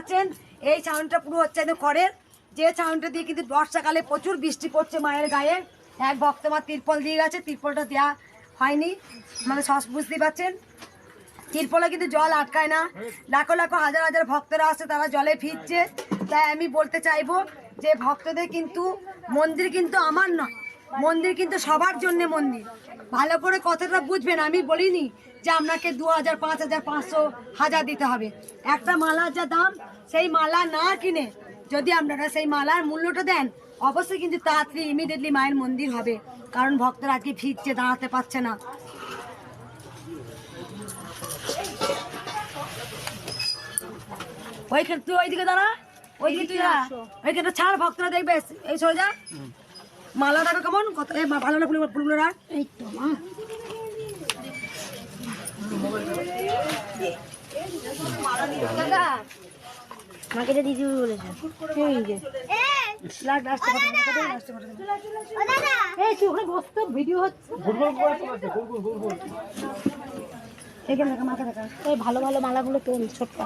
পাচ্ছেন এই ছাউনিটা পুরো হচ্ছে খড়ের। যে ছাউনিটা দিয়ে কিন্তু বর্ষাকালে প্রচুর বৃষ্টি পড়ছে মায়ের গায়ে। এক ভক্ত মা তিরপল দিয়ে গেছে, তিরপলটা দেওয়া হয়নি। মানে সস বুঝতেই পারছেন তিরপলে কিন্তু জল আটকায় না। লাখো লাখো হাজার হাজার ভক্তরা আসে তারা জলে ফিরছে তাই আমি বলতে চাইব যে ভক্তদের কিন্তু মন্দির কিন্তু আমার নয় মন্দির কিন্তু সবার জন্য মন্দির। ভালো করে কথাটা বুঝবেন আমি বলিনি যে আপনাকে দু হাজার পাঁচ হাজার পাঁচশো হাজার দিতে হবে। একটা মালার যা দাম সেই মালা না কিনে যদি আপনারা সেই মালার মূল্যটা দেন অবশ্যই কিন্তু তাড়াতাড়ি ইমিডিয়েটলি মায়ের মন্দির হবে। কারণ ভক্তরা আজকে ফিরছে দাঁড়াতে পারছে না। ওইখানে তুই ওইদিকে দাঁড়া ওইদিকে তুই দাঁড়া। ওইখানে ছাড় ভক্তরা দেখবে। এই সোজা। মালা দেখো কেমন? কত এই ভালো না ফুলগুলো ফুলগুলো রাখ এই তো মা। আমাকে এটা দিদি বলেছে। এই ভালো ভালো মালাগুলো তোল ছোট্ট।